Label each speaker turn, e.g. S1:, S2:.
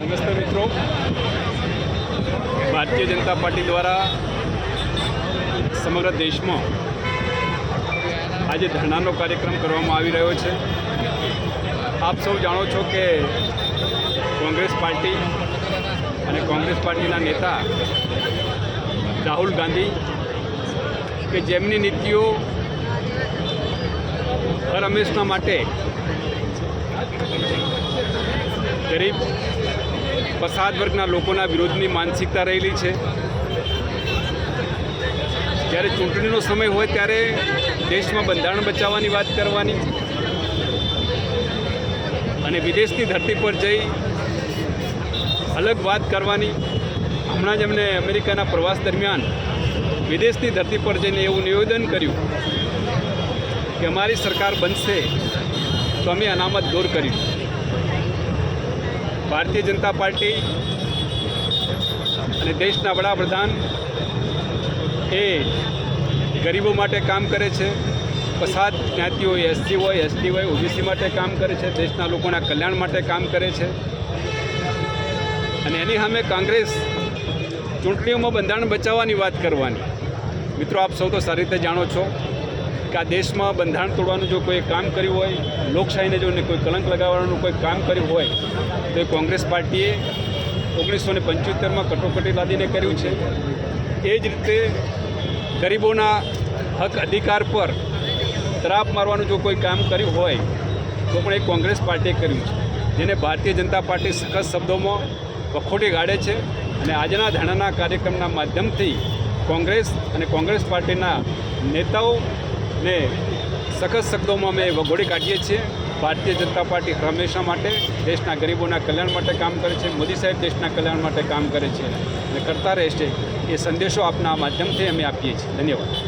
S1: નમસ્તે મિત્રો. ભારતીય જનતા પાર્ટી દ્વારા સમગ્ર દેશમાં આજે ધરણાનો કાર્યક્રમ કરવામાં આવી રહ્યો છે. આપ સૌ જાણો છો કે કોંગ્રેસ પાર્ટી અને કોંગ્રેસ પાર્ટીના નેતા રાહુલ ગાંધી કે જેમની નીતિઓ હર હંમેશના માટે ગરીબ પસાદ વર્ગના લોકોના વિરોધની માનસિકતા રહેલી છે. જ્યારે ચૂંટણીનો સમય હોય ત્યારે દેશમાં બંધારણ બચાવવાની વાત કરવાની અને વિદેશની ધરતી પર જઈ અલગ વાત કરવાની. હમણાં જ એમણે અમેરિકાના પ્રવાસ દરમિયાન વિદેશની ધરતી પર જઈને એવું નિવેદન કર્યું કે અમારી સરકાર બનશે તો અમે અનામત દૂર કરીશું. ભારતીય જનતા પાર્ટી અને દેશના વડાપ્રધાન એ ગરીબો માટે કામ કરે છે. પસાદ જ્ઞાતિ હોય એસસી હોય, એસટી હોય, ઓબીસી માટે કામ કરે છે. દેશના લોકોના કલ્યાણ માટે કામ કરે છે. અને એની સામે કોંગ્રેસ ચૂંટણીઓમાં બંધારણ બચાવવાની વાત કરવાની. મિત્રો, આપ સૌ તો સારી રીતે જાણો છો. કે આ દેશમાં બંધારણ તોડવાનું જો કોઈ કામ કર્યું હોય, લોકશાહીને જો કોઈ કલંક લગાવવાનું કોઈ કામ કર્યું હોય, તો એ કોંગ્રેસ પાર્ટીએ ઓગણીસો ને પંચોતેરમાં કટોકટી લાદીને કર્યું છે. એ જ રીતે ગરીબોના હક અધિકાર પર તરાપ મારવાનું જો કોઈ કામ કર્યું હોય, તો પણ એ કોંગ્રેસ પાર્ટીએ કર્યું છે. જેને ભારતીય જનતા પાર્ટી સખત શબ્દોમાં વખોટી ગાળે છે અને આજના ધરણાના કાર્યક્રમના માધ્યમથી કોંગ્રેસ અને કોંગ્રેસ પાર્ટીના નેતાઓને સખત શબ્દોમાં અમે વગોડી કાઢીએ છીએ. ભારતીય જનતા પાર્ટી હંમેશા માટે, દેશના ગરીબોના કલ્યાણ માટે કામ કરે છે. મોદી સાહેબ દેશના કલ્યાણ માટે કામ કરે છે. અને કરતા રહેશે એ સંદેશો આપના માધ્યમથી અમે આપીએ છીએ. ધન્યવાદ.